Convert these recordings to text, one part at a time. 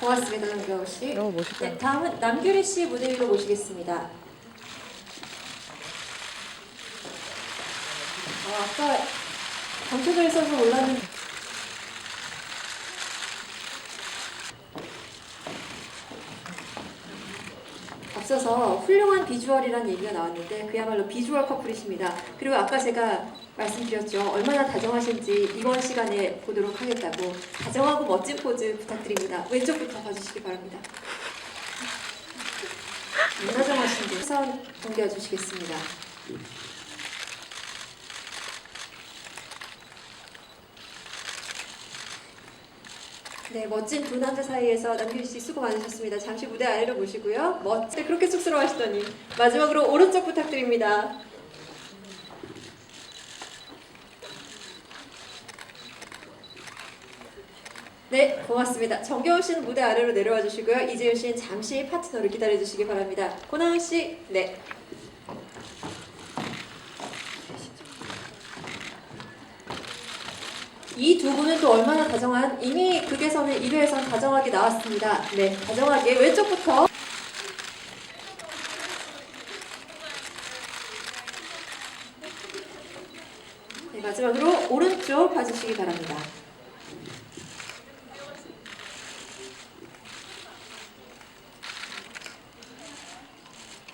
고맙습니다, 남규호 씨. 너무 멋있다. 네, 다음은 남규리 씨 무대 위로 모시겠습니다. 아, 아까 검색을 써서 올랐는데 앞서서 훌륭한 비주얼이라는 얘기가 나왔는데 그야말로 비주얼 커플이십니다. 그리고 아까 제가 말씀드렸죠. 얼마나 다정하신지 이번 시간에 보도록 하겠다고 다정하고 멋진 포즈 부탁드립니다. 왼쪽부터 봐주시기 바랍니다. 다정하신지 우선 공개해 주시겠습니다. 네, 멋진 두 남자 사이에서 남규리 씨 수고 많으셨습니다. 잠시 무대 아래로 모시고요. 멋진 그렇게 쑥스러워하시더니 마지막으로 오른쪽 부탁드립니다. 네, 고맙습니다. 정겨운 씨는 무대 아래로 내려와 주시고요. 이재윤 씨는 잠시 파트너를 기다려 주시기 바랍니다. 고나은 씨, 네. 이 두 분은 또 얼마나 다정한 이미 극에서는 1회에선 다정하게 나왔습니다. 네, 다정하게 왼쪽부터 네, 마지막으로 오른쪽 봐주시기 바랍니다.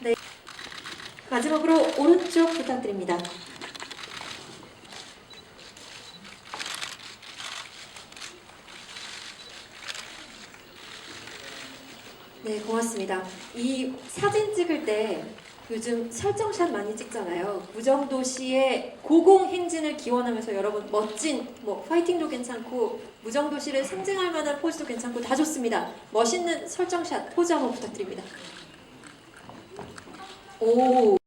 네, 마지막으로 오른쪽 부탁드립니다. 네, 고맙습니다. 이 사진 찍을 때 요즘 설정샷 많이 찍잖아요. 무정도시의 고공행진을 기원하면서 여러분 멋진 뭐 파이팅도 괜찮고 무정도시를 상징할 만한 포즈도 괜찮고 다 좋습니다. 멋있는 설정샷 포즈 한번 부탁드립니다. 오.